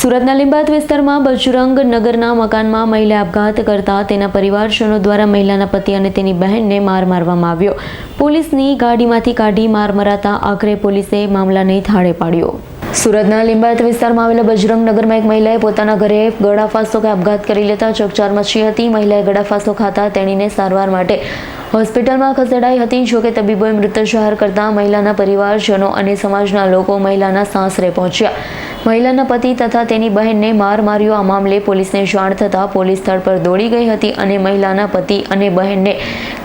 સુરતના લીંબાત વિસ્તારમાં બજરંગ નગરના મકાનમાં મહિલા આપઘાત કરતા તેના પરિવારજનો દ્વારા મહિલાના પતિ અને તેની બહેનને માર મારવામાં આવ્યો. પોલીસની ગાડીમાંથી કાઢી માર મરાતા આખરે પોલીસે મામલાને થાળે પાડ્યો. સુરતના લીંબાયત વિસ્તારમાં આવેલા બજરંગ નગરમાં એક મહિલાએ પોતાના ઘરે ગળાફાંસો કે આપઘાત કરી લેતા ચકચાર મચી હતી. મહિલાએ ગળાફાંસો ખાતા તેણીને સારવાર માટે હોસ્પિટલમાં ખસેડાઈ હતી, જોકે તબીબોએ મૃત કરતા મહિલાના પરિવારજનો અને સમાજના લોકો મહિલાના સાસરે પહોંચ્યા. મહિલાના પતિ તથા તેની બહેનને માર માર્યો. આ મામલે પોલીસને જાણ થતાં પોલીસ સ્થળ પર દોડી ગઈ હતી અને મહિલાના પતિ અને બહેનને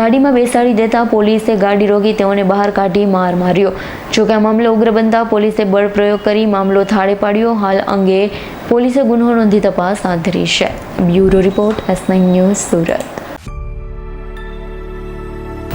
ગાડીમાં બેસાડી દેતા પોલીસે ગાડી રોકી તેઓને બહાર કાઢી માર માર્યો. જોકે આ મામલો ઉગ્ર બનતા પોલીસે બળ પ્રયોગ કરી મામલો થાળે પાડ્યો. હાલ અંગે પોલીસે ગુનો નોંધી તપાસ હાથ ધરી છે. Bureau report S news Surat.